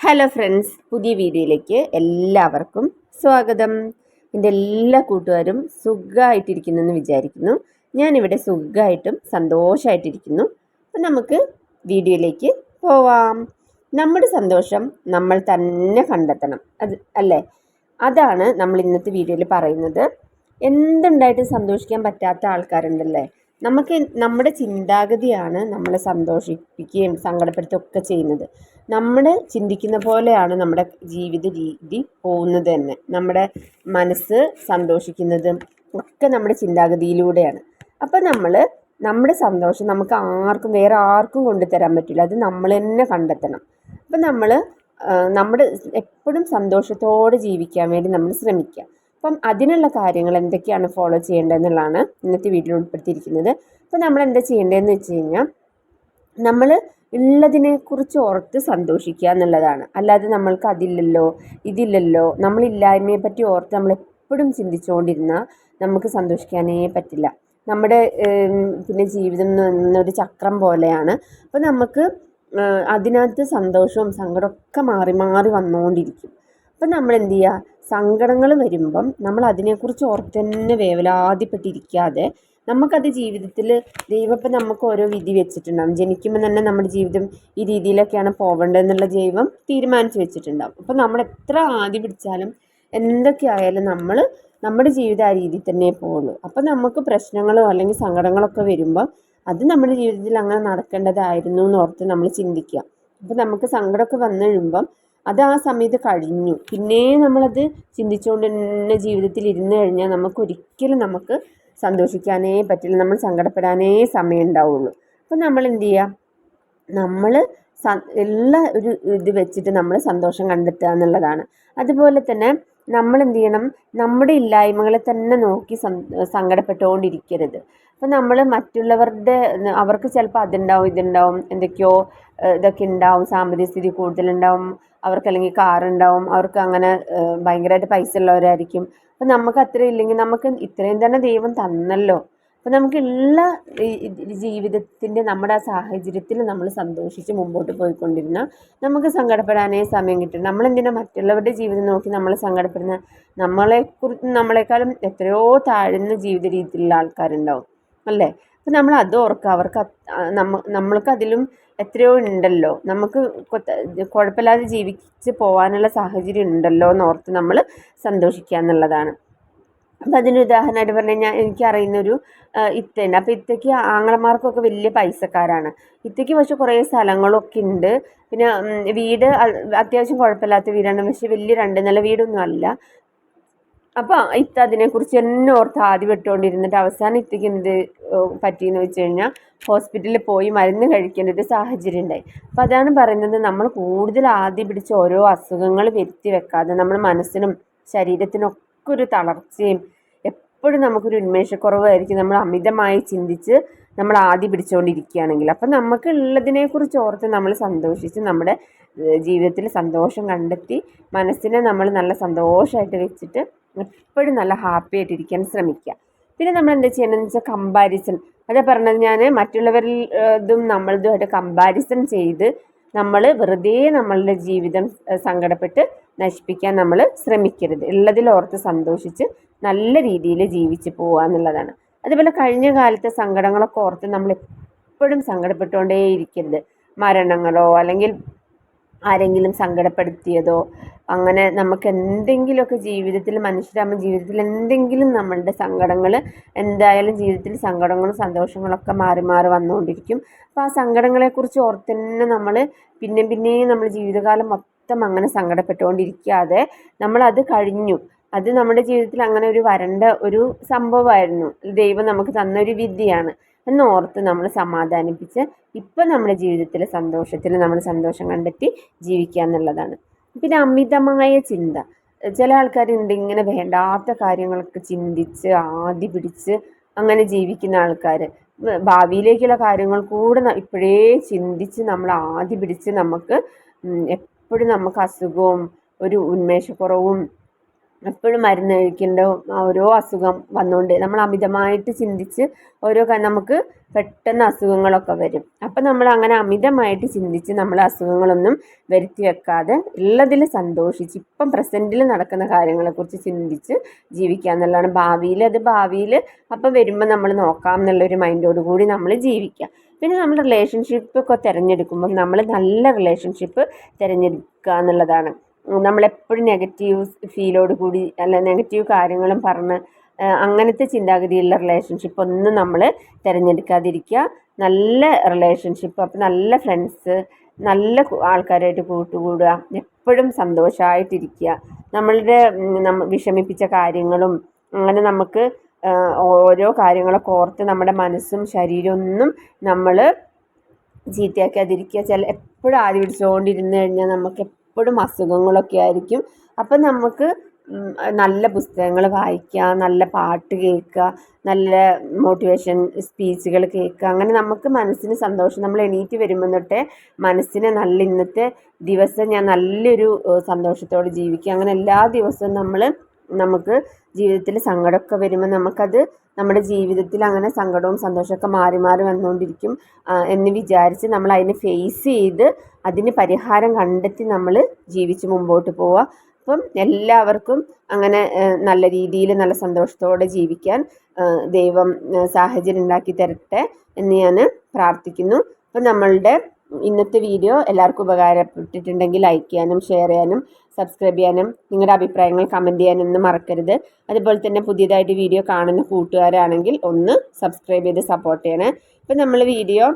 Hello friends പുതിയ വീഡിയോയിലേക്ക് എല്ലാവർക്കും സ്വാഗതം. എന്റെ എല്ലാ കൂട്ടുകാരും സുഖമായിട്ടിരിക്കുന്നെന്ന് വിചാരിക്കുന്നു. ഞാനിവിടെ സുഖമായിട്ടും സന്തോഷമായിട്ടിരിക്കുന്നു അപ്പം നമുക്ക് വീഡിയോയിലേക്ക് പോവാം. നമ്മുടെ സന്തോഷം നമ്മൾ തന്നെ കണ്ടെത്തണം. അത് അല്ലേ? അതാണ് നമ്മൾ ഇന്നത്തെ വീഡിയോയിൽ പറയുന്നത്. എന്തുണ്ടായിട്ട് സന്തോഷിക്കാൻ പറ്റാത്ത ആൾക്കാരുണ്ടല്ലേ? നമുക്ക് നമ്മുടെ ചിന്താഗതിയാണ് നമ്മളെ സന്തോഷിപ്പിക്കുകയും സങ്കടപ്പെടുത്തുകയൊക്കെ ചെയ്യുന്നത്. നമ്മൾ ചിന്തിക്കുന്ന പോലെയാണ് നമ്മുടെ ജീവിത രീതി പോകുന്നത് തന്നെ. നമ്മുടെ മനസ്സ് സന്തോഷിക്കുന്നതും ഒക്കെ നമ്മുടെ ചിന്താഗതിയിലൂടെയാണ്. അപ്പം നമ്മൾ നമ്മുടെ സന്തോഷം നമുക്ക് ആർക്കും വേറെ ആർക്കും കൊണ്ടുതരാൻ പറ്റില്ല. അത് നമ്മൾ തന്നെ കണ്ടെത്തണം. അപ്പം നമ്മൾ നമ്മുടെ എപ്പോഴും സന്തോഷത്തോടെ ജീവിക്കാൻ വേണ്ടി നമ്മൾ ശ്രമിക്കുക. അപ്പം അതിനുള്ള കാര്യങ്ങൾ എന്തൊക്കെയാണ് ഫോളോ ചെയ്യേണ്ടതെന്നുള്ളതാണ് ഇന്നത്തെ വീഡിയോയിൽ ഉൾപ്പെടുത്തിയിരിക്കുന്നത്. അപ്പം നമ്മൾ എന്താ ചെയ്യേണ്ടതെന്ന് വെച്ച് കഴിഞ്ഞാൽ നമ്മൾ ഉള്ളതിനെക്കുറിച്ച് ഓർത്ത് സന്തോഷിക്കുക എന്നുള്ളതാണ്. അല്ലാതെ നമ്മൾക്ക് അതില്ലല്ലോ ഇതില്ലല്ലോ നമ്മളില്ലായ്മയെ പറ്റി ഓർത്ത് നമ്മൾ എപ്പോഴും ചിന്തിച്ചുകൊണ്ടിരുന്നാൽ നമുക്ക് സന്തോഷിക്കാനേ പറ്റില്ല. നമ്മുടെ പിന്നെ ജീവിതം എന്നൊരു ചക്രം പോലെയാണ്. അപ്പോൾ നമുക്ക് അതിനകത്ത് സന്തോഷവും സങ്കടമൊക്കെ മാറി മാറി വന്നുകൊണ്ടിരിക്കും അപ്പം നമ്മൾ എന്ത് ചെയ്യുക സങ്കടങ്ങൾ വരുമ്പം നമ്മൾ അതിനെക്കുറിച്ച് ഓർത്ത് തന്നെ വേവലാതിപ്പെട്ടിരിക്കാതെ നമുക്കത് ജീവിതത്തിൽ ദൈവം ഇപ്പം നമുക്ക് ഓരോ വിധി വെച്ചിട്ടുണ്ടാകും ജനിക്കുമ്പോൾ തന്നെ നമ്മുടെ ജീവിതം ഈ രീതിയിലൊക്കെയാണ് പോകേണ്ടതെന്നുള്ള ദൈവം തീരുമാനിച്ച് വെച്ചിട്ടുണ്ടാകും അപ്പം നമ്മൾ എത്ര ആദ്യം പിടിച്ചാലും എന്തൊക്കെ ആയാലും നമ്മൾ നമ്മുടെ ജീവിതം ആ രീതിയിൽ തന്നെ പോവുള്ളൂ. അപ്പം നമുക്ക് പ്രശ്നങ്ങളോ അല്ലെങ്കിൽ സങ്കടങ്ങളൊക്കെ വരുമ്പോൾ അത് നമ്മുടെ ജീവിതത്തിൽ അങ്ങനെ നടക്കേണ്ടതായിരുന്നു എന്ന് ഓർത്ത് നമ്മൾ ചിന്തിക്കുക. അപ്പം നമുക്ക് സങ്കടമൊക്കെ വന്നു കഴിയുമ്പം അത് ആ സമയത്ത് കഴിഞ്ഞു. പിന്നെ നമ്മളത് ചിന്തിച്ചുകൊണ്ട് തന്നെ ജീവിതത്തിൽ ഇരുന്ന് കഴിഞ്ഞാൽ നമുക്ക് ഒരിക്കലും നമുക്ക് സന്തോഷിക്കാനേ പറ്റില്ല. നമ്മൾ സങ്കടപ്പെടാനേ സമയം ഉണ്ടാവുള്ളൂ അപ്പം നമ്മൾ എന്ത് ചെയ്യുക നമ്മൾ എല്ലാ ഒരു ഇത് വെച്ചിട്ട് നമ്മൾ സന്തോഷം കണ്ടെത്തുക എന്നുള്ളതാണ്. അതുപോലെ തന്നെ നമ്മൾ എന്ത് ചെയ്യണം നമ്മുടെ ഇല്ലായ്മകളെ തന്നെ നോക്കി സങ്കടപ്പെട്ടുകൊണ്ടിരിക്കരുത്. അപ്പം നമ്മൾ മറ്റുള്ളവരുടെ അവർക്ക് ചിലപ്പോൾ അതുണ്ടാവും ഇതുണ്ടാവും എന്തൊക്കെയോ ഇതൊക്കെ ഉണ്ടാവും സാമ്പത്തിക സ്ഥിതി കൂടുതലുണ്ടാവും അവർക്ക് അല്ലെങ്കിൽ കാറുണ്ടാവും. അവർക്ക് അങ്ങനെ ഭയങ്കരമായിട്ട് പൈസ ഉള്ളവരായിരിക്കും അപ്പം നമുക്ക് അത്ര ഇല്ലെങ്കിൽ നമുക്ക് ഇത്രയും തന്നെ ദൈവം തന്നല്ലോ. അപ്പം നമുക്കുള്ള ജീവിതത്തിന്റെ നമ്മുടെ ആ സാഹചര്യത്തിൽ നമ്മൾ സന്തോഷിച്ച് മുമ്പോട്ട് പോയിക്കൊണ്ടിരുന്ന നമുക്ക് സങ്കടപ്പെടാനേ സമയം കിട്ടും. നമ്മളെന്തിനാ മറ്റുള്ളവരുടെ ജീവിതം നോക്കി നമ്മൾ സങ്കടപ്പെടുന്ന? നമ്മളെ കുറിച്ച് നമ്മളെക്കാളും എത്രയോ താഴ്ന്ന ജീവിത രീതിയിലുള്ള ആൾക്കാരുണ്ടാവും. അല്ലേ? അപ്പം നമ്മൾ അത് ഓർക്കുക. അവർക്ക് നമ്മ നമ്മൾക്ക് അതിലും എത്രയോ ഉണ്ടല്ലോ. നമുക്ക് കുഴപ്പമില്ലാതെ ജീവിച്ച് പോകാനുള്ള സാഹചര്യം ഉണ്ടല്ലോ എന്ന് ഓർത്ത് നമ്മൾ സന്തോഷിക്കുക എന്നുള്ളതാണ്. അപ്പം അതിന് ഉദാഹരണമായിട്ട് പറഞ്ഞു കഴിഞ്ഞാൽ എനിക്കറിയുന്നൊരു ഇത്തയുണ്ട് അപ്പോൾ ഇത്തയ്ക്ക് ആങ്ങളമാർക്കൊക്കെ വലിയ പൈസക്കാരാണ്. ഇത്തയ്ക്ക് പക്ഷെ കുറേ സ്ഥലങ്ങളൊക്കെ ഉണ്ട്. പിന്നെ വീട് അത്യാവശ്യം കുഴപ്പമില്ലാത്ത വീടാണ്. പക്ഷെ വലിയ രണ്ട് നില വീടൊന്നും അല്ല. അപ്പോൾ ഇത്ത അതിനെക്കുറിച്ച് തന്നെ ഓർത്ത് ആദ്യം ഇട്ടുകൊണ്ടിരുന്നിട്ട് അവസാനം ഇത്തയ്ക്ക് എന്ത് പറ്റിയെന്ന് വെച്ച് കഴിഞ്ഞാൽ ഹോസ്പിറ്റലിൽ പോയി മരുന്ന് കഴിക്കേണ്ട ഒരു സാഹചര്യം ഉണ്ടായി. അപ്പം അതാണ് പറയുന്നത് നമ്മൾ കൂടുതൽ ആദ്യം പിടിച്ച ഓരോ അസുഖങ്ങൾ വരുത്തി വെക്കാതെ നമ്മൾ മനസ്സിനും ശരീരത്തിനൊക്കെ ഒരു തളർച്ചയും എപ്പോഴും നമുക്കൊരു ഉന്മേഷക്കുറവായിരിക്കും നമ്മൾ അമിതമായി ചിന്തിച്ച് നമ്മൾ ആദ്യം പിടിച്ചുകൊണ്ടിരിക്കുകയാണെങ്കിൽ അപ്പം നമുക്കുള്ളതിനെക്കുറിച്ച് ഓർത്ത് നമ്മൾ സന്തോഷിച്ച് നമ്മുടെ ജീവിതത്തിൽ സന്തോഷം കണ്ടെത്തി മനസ്സിനെ നമ്മൾ നല്ല സന്തോഷമായിട്ട് വെച്ചിട്ട് എപ്പോഴും നല്ല ഹാപ്പി ആയിട്ടിരിക്കാൻ ശ്രമിക്കുക. പിന്നെ നമ്മൾ എന്താ ചെയ്യണമെന്ന് വെച്ചാൽ കമ്പാരിസൺ അതാ പറഞ്ഞത് ഞാൻ മറ്റുള്ളവരിൽ ഇതും നമ്മളിതുമായിട്ട് കമ്പാരിസൺ ചെയ്ത് നമ്മൾ വെറുതെ നമ്മളുടെ ജീവിതം സങ്കടപ്പെട്ട് നശിപ്പിക്കാൻ നമ്മൾ ശ്രമിക്കരുത്. ഉള്ളതിൽ ഓർത്ത് സന്തോഷിച്ച് നല്ല രീതിയിൽ ജീവിച്ച് പോവുക എന്നുള്ളതാണ്. അതുപോലെ കഴിഞ്ഞ കാലത്തെ സങ്കടങ്ങളൊക്കെ ഓർത്ത് നമ്മൾ എപ്പോഴും സങ്കടപ്പെട്ടുകൊണ്ടേ ഇരിക്കരുത് മരണങ്ങളോ അല്ലെങ്കിൽ ആരെങ്കിലും സങ്കടപ്പെടുത്തിയതോ അങ്ങനെ നമുക്ക് എന്തെങ്കിലുമൊക്കെ ജീവിതത്തിൽ മനുഷ്യരാകുമ്പോൾ ജീവിതത്തിൽ എന്തെങ്കിലും നമ്മളുടെ സങ്കടങ്ങൾ എന്തായാലും ജീവിതത്തിൽ സങ്കടങ്ങളും സന്തോഷങ്ങളൊക്കെ മാറി മാറി വന്നുകൊണ്ടിരിക്കും. അപ്പോൾ ആ സങ്കടങ്ങളെക്കുറിച്ച് ഓർത്ത് തന്നെ നമ്മൾ പിന്നെ പിന്നെയും നമ്മൾ ജീവിതകാലം മൊത്തം അങ്ങനെ സങ്കടപ്പെട്ടുകൊണ്ടിരിക്കാതെ നമ്മളത് കഴിഞ്ഞു. അത് നമ്മുടെ ജീവിതത്തിൽ അങ്ങനെ ഒരു വരണ്ട ഒരു സംഭവമായിരുന്നു. ദൈവം നമുക്ക് തന്ന ഒരു വിദ്യയാണ് എന്നോർത്ത് നമ്മൾ സമാധാനിപ്പിച്ച് ഇപ്പം നമ്മുടെ ജീവിതത്തിൽ സന്തോഷത്തിൽ നമ്മൾ സന്തോഷം കണ്ടെത്തി ജീവിക്കുക എന്നുള്ളതാണ്. പിന്നെ അമിതമായ ചിന്ത. ചില ആൾക്കാരുണ്ട് ഇങ്ങനെ വേണ്ടാത്ത കാര്യങ്ങളൊക്കെ ചിന്തിച്ച് ആദ്യ പിടിച്ച് അങ്ങനെ ജീവിക്കുന്ന ആൾക്കാർ ഭാവിയിലേക്കുള്ള കാര്യങ്ങൾ കൂടെ ഇപ്പോഴേ ചിന്തിച്ച് നമ്മൾ ആദ്യ പിടിച്ച് നമുക്ക് എപ്പോഴും നമുക്ക് അസുഖവും ഒരു ഉന്മേഷക്കുറവും എപ്പോഴും മരുന്ന് കഴിക്കേണ്ട ഓരോ അസുഖം വന്നുകൊണ്ട് നമ്മൾ അമിതമായിട്ട് ചിന്തിച്ച് ഓരോ നമുക്ക് പെട്ടെന്ന് അസുഖങ്ങളൊക്കെ വരും. അപ്പം നമ്മൾ അങ്ങനെ അമിതമായിട്ട് ചിന്തിച്ച് നമ്മൾ അസുഖങ്ങളൊന്നും വരുത്തി വെക്കാതെ ഉള്ളതിൽ സന്തോഷിച്ച് ഇപ്പം പ്രസന്റിൽ നടക്കുന്ന കാര്യങ്ങളെക്കുറിച്ച് ചിന്തിച്ച് ജീവിക്കുക എന്നുള്ളതാണ് ഭാവിയിൽ. അത് ഭാവിയിൽ അപ്പം വരുമ്പോൾ നമ്മൾ നോക്കാം എന്നുള്ളൊരു മൈൻഡോട് കൂടി നമ്മൾ ജീവിക്കുക. പിന്നെ നമ്മൾ റിലേഷൻഷിപ്പ് ഒക്കെ തിരഞ്ഞെടുക്കുമ്പം നമ്മൾ നല്ല റിലേഷൻഷിപ്പ് തിരഞ്ഞെടുക്കുക എന്നുള്ളതാണ്. നമ്മളെപ്പോഴും നെഗറ്റീവ് ഫീലോട് കൂടി അല്ല നെഗറ്റീവ് കാര്യങ്ങളും പറഞ്ഞ് അങ്ങനത്തെ ചിന്താഗതിയുള്ള റിലേഷൻഷിപ്പ് ഒന്നും നമ്മൾ തിരഞ്ഞെടുക്കാതിരിക്കുക. നല്ല റിലേഷൻഷിപ്പ് അപ്പം നല്ല ഫ്രണ്ട്സ് നല്ല ആൾക്കാരായിട്ട് കൂട്ടുകൂടുക എപ്പോഴും സന്തോഷമായിട്ടിരിക്കുക നമ്മളുടെ വിഷമിപ്പിച്ച കാര്യങ്ങളും അങ്ങനെ നമുക്ക് ഓരോ കാര്യങ്ങളെ കോർത്ത് നമ്മുടെ മനസ്സും ശരീരവും ഒന്നും നമ്മൾ ചീത്തയാക്കാതിരിക്കുക. ചില എപ്പോഴും ആദ്യം പിടിച്ചുകൊണ്ടിരുന്ന് കഴിഞ്ഞാൽ നമുക്ക് എപ്പോഴും അസുഖങ്ങളൊക്കെ ആയിരിക്കും. അപ്പം നമുക്ക് നല്ല പുസ്തകങ്ങൾ വായിക്കുക നല്ല പാട്ട് കേൾക്കുക നല്ല മോട്ടിവേഷൻ സ്പീച്ചുകൾ കേൾക്കുക. അങ്ങനെ നമുക്ക് മനസ്സിന് സന്തോഷം നമ്മൾ എണീറ്റ് വരുമ്പോൾ തൊട്ടേ മനസ്സിന് നല്ല ഇന്നത്തെ ദിവസം ഞാൻ നല്ലൊരു സന്തോഷത്തോടെ ജീവിക്കുക. അങ്ങനെ എല്ലാ ദിവസവും നമ്മൾ നമുക്ക് ജീവിതത്തിൽ സങ്കടമൊക്കെ വരുമ്പോൾ നമുക്കത് നമ്മുടെ ജീവിതത്തിൽ അങ്ങനെ സങ്കടവും സന്തോഷമൊക്കെ മാറി മാറി വന്നുകൊണ്ടിരിക്കും എന്ന് വിചാരിച്ച് നമ്മൾ അതിനെ ഫേസ് ചെയ്ത് അതിന് പരിഹാരം കണ്ടെത്തി നമ്മൾ ജീവിച്ച് മുമ്പോട്ട് പോവുക. അപ്പം എല്ലാവർക്കും അങ്ങനെ നല്ല രീതിയിൽ നല്ല സന്തോഷത്തോടെ ജീവിക്കാൻ ദൈവം സാഹചര്യം ഉണ്ടാക്കി തരട്ടെ എന്ന് ഞാൻ പ്രാർത്ഥിക്കുന്നു. അപ്പം നമ്മളുടെ ഇന്നത്തെ വീഡിയോ എല്ലാവർക്കും ഉപകാരപ്പെട്ടിട്ടുണ്ടെങ്കിൽ ലൈക്ക് ചെയ്യാനും ഷെയർ ചെയ്യാനും സബ്സ്ക്രൈബ് ചെയ്യാനും നിങ്ങളുടെ അഭിപ്രായങ്ങൾ കമന്റ് ചെയ്യാനൊന്നും മറക്കരുത്. അതുപോലെ തന്നെ പുതിയതായിട്ട് വീഡിയോ കാണുന്ന കൂട്ടുകാരാണെങ്കിൽ ഒന്ന് സബ്സ്ക്രൈബ് ചെയ്ത് സപ്പോർട്ട് ചെയ്യണേ. ഇപ്പം നമ്മൾ വീഡിയോ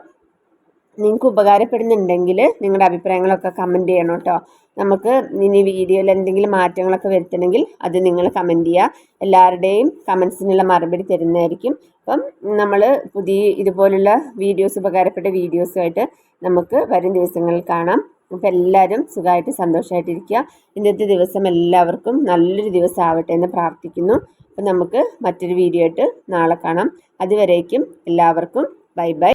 നിങ്ങൾക്ക് ഉപകാരപ്പെടുന്നുണ്ടെങ്കിൽ നിങ്ങളുടെ അഭിപ്രായങ്ങളൊക്കെ കമന്റ് ചെയ്യണം കേട്ടോ. നമുക്ക് ഇനി വീഡിയോയിൽ എന്തെങ്കിലും മാറ്റങ്ങളൊക്കെ വരുത്തണമെങ്കിൽ അത് നിങ്ങൾ കമന്റ് ചെയ്യുക. എല്ലാവരുടെയും കമൻസിനുള്ള മറുപടി തരുന്നതായിരിക്കും. അപ്പം നമ്മൾ പുതിയ ഇതുപോലുള്ള വീഡിയോസ് ഉപകാരപ്പെട്ട വീഡിയോസുമായിട്ട് നമുക്ക് വരും ദിവസങ്ങളിൽ കാണാം. അപ്പോൾ എല്ലാവരും സുഖമായിട്ട് സന്തോഷമായിട്ടിരിക്കുക. ഇന്നത്തെ ദിവസം എല്ലാവർക്കും നല്ലൊരു ദിവസം ആവട്ടെ എന്ന് പ്രാർത്ഥിക്കുന്നു. അപ്പം നമുക്ക് മറ്റൊരു വീഡിയോ ആയിട്ട് നാളെ കാണാം. അതുവരേക്കും എല്ലാവർക്കും ബൈ ബൈ.